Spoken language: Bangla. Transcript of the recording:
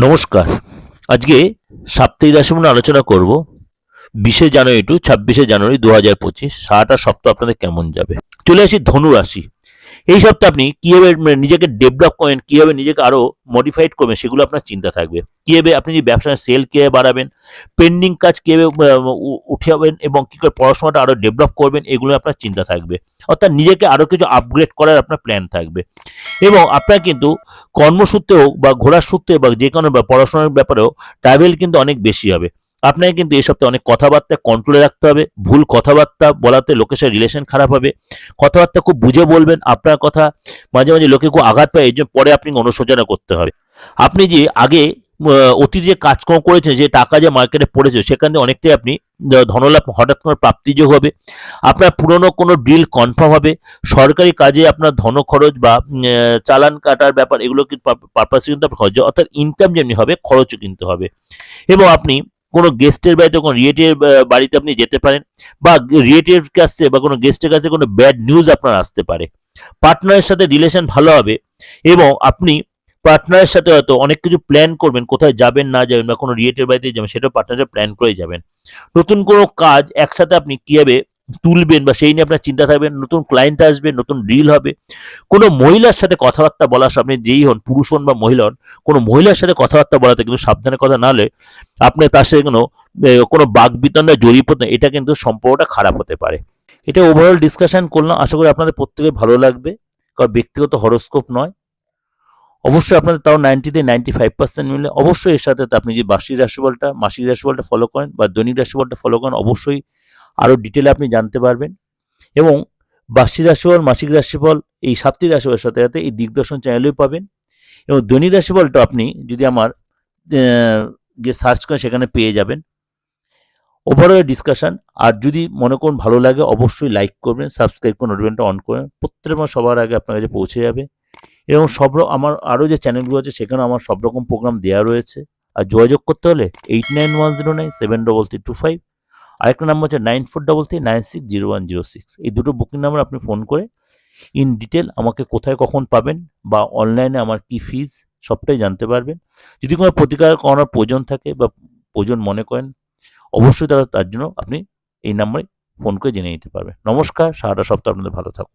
নমস্কার। আজকে সাপ্তাহিক রাশি মনে আলোচনা করব। বিশে জানুয়ারি টু ছাব্বিশে জানুয়ারি দু হাজার পঁচিশ, সারাটা সপ্তাহ আপনাদের কেমন যাবে? চলে আসি ধনু রাশি। এই সপ্তাহে আপনি কীভাবে মানে নিজেকে ডেভেলপ করেন, কীভাবে নিজেকে আরও মডিফাইড করবেন, সেগুলো আপনার চিন্তা থাকবে। কীভাবে আপনি যে ব্যবসায় সেল কীভাবে বাড়াবেন পেন্ডিং কাজ কীভাবে উঠাবেন এবং কী করে পড়াশোনাটা আরও ডেভেলপ করবেন, এগুলো আপনার চিন্তা থাকবে। অর্থাৎ নিজেকে আরও কিছু আপগ্রেড করার আপনার প্ল্যান থাকবে। এবং আপনার কিন্তু কর্মসূত্রে হোক বা ঘোরার সূত্রে বা যে কোনো পড়াশোনার ব্যাপারেও ট্রাভেল কিন্তু অনেক বেশি হবে। আপনাকে কিন্তু এই সপ্তাহে অনেক কথাবার্তা কন্ট্রোলে রাখতে হবে, ভুল কথাবার্তা বলাতে লোকের সাথে রিলেশন খারাপ হবে। কথাবার্তা খুব বুঝে বলবেন, আপনার কথা মাঝে মাঝে লোকে খুব আঘাত পায় এই জন্য পরে আপনি অনুশোচনা করতে হবে। আপনি যে আগে অতীতে যে কাজকর্ম করেছেন, যে টাকা যে মার্কেটে পড়েছে, সেখান থেকে অনেকটাই আপনি ধনলাভ, হঠাৎ করে প্রাপ্তিযোগ হবে। আপনার পুরনো কোনো ডিল কনফার্ম হবে। সরকারি কাজে আপনার ধন খরচ বা চালান কাটার ব্যাপার, এগুলো কিন্তু পারপাসে কিন্তু আপনার খরচ, অর্থাৎ ইনকাম যেমনি হবে, খরচও কিন্তু হবে। এবং আপনি কোনো গেস্টের বাড়িতে, কোনো রিলেটিভ বাড়িতে আপনি যেতে পারেন বা রিলেটিভ কাছে বা কোনো গেস্টের কাছে কোনো ব্যাড নিউজ আপনার আসতে পারে। পার্টনারের সাথে রিলেশন ভালো হবে এবং আপনি পার্টনারের সাথে হয়তো অনেক কিছু প্ল্যান করবেন, কোথায় যাবেন, না যাবেন বা কোনো রিলেটিভ বাড়িতে যাবেন সেটাও পার্টনারের প্ল্যান করে যাবেন। নতুন কোনো কাজ একসাথে আপনি কীভাবে তুলবেন বা সেই নিয়ে আপনার চিন্তা থাকবেন, নতুন ক্লায়েন্ট আসবে, নতুন ডিল হবে। কোনো মহিলার সাথে কথাবার্তা বলার আপনি যেই হন, পুরুষ হন বা মহিলা হন, কোনো মহিলার সাথে কথাবার্তা বলাতে কিন্তু সাবধানে কথা না হলে আপনি তার সাথে কোনো কোনো বাক বিতণ্ডা জড়িয়ে পড়তেন এটা কিন্তু সম্পর্কটা খারাপ হতে পারে। এটা ওভারঅল ডিসকাশন করলাম। আশা করি আপনাদের প্রত্যেকে ভালো লাগবে। কারণ ব্যক্তিগত হরস্কোপ নয়। অবশ্যই আপনাদের তাও নাইনটিতে নাইনটি ফাইভ পার্সেন্ট মিলে। অবশ্যই এর সাথে আপনি যে বার্ষিক রাশিফলটা, মাসিক রাশিফলটা ফলো করেন বা দৈনিক রাশিফলটা ফলো করেন, অবশ্যই ডিটেলে আপনি জানতে পারবেন। এবং বার্ষিক রাশিফল মাসিক রাশিফল এই সাপ্তাহিক রাশিফলের সাথে সাথে এই দিগদর্শন চ্যানেলেও পাবেন। এবং দৈনিক রাশিফলটা আপনি যদি আমার আহ, যে সার্চ করেন সেখানে পেয়ে যাবেন। ওভারঅল ডিসকাশন আর যদি মনে করুন ভালো লাগে অবশ্যই লাইক করবেন সাবস্ক্রাইব করে নোটিফিকেশনটা অন করবেন। প্রত্যেক মাস সবার আগে আপনার কাছে পৌঁছে যাবে। এবং সব আমার আরও যে চ্যানেলগুলো আছে সেখানে আমার সব রকম প্রোগ্রাম দেওয়া রয়েছে। আর যোগাযোগ করতে হলে eight nine one zero nine seven double three two five আরেকটা নাম্বার হচ্ছে nine four double three nine six zero one zero six. এই দুটো বুকিং নাম্বার আপনি ফোন করে ইন ডিটেল আমাকে কোথায় কখন পাবেন বা অনলাইনে আমার কি ফিজ সবটাই জানতে পারবেন। যদি কোনো প্রতিকার করানোর প্রয়োজন থাকে বা প্রয়োজন মনে করেন, অবশ্যই তার জন্য আপনি এই নাম্বারে ফোন করে জেনে নিতে পারবেন। নমস্কার, সারাটা সপ্তাহ আপনাদের ভালো থাকুন।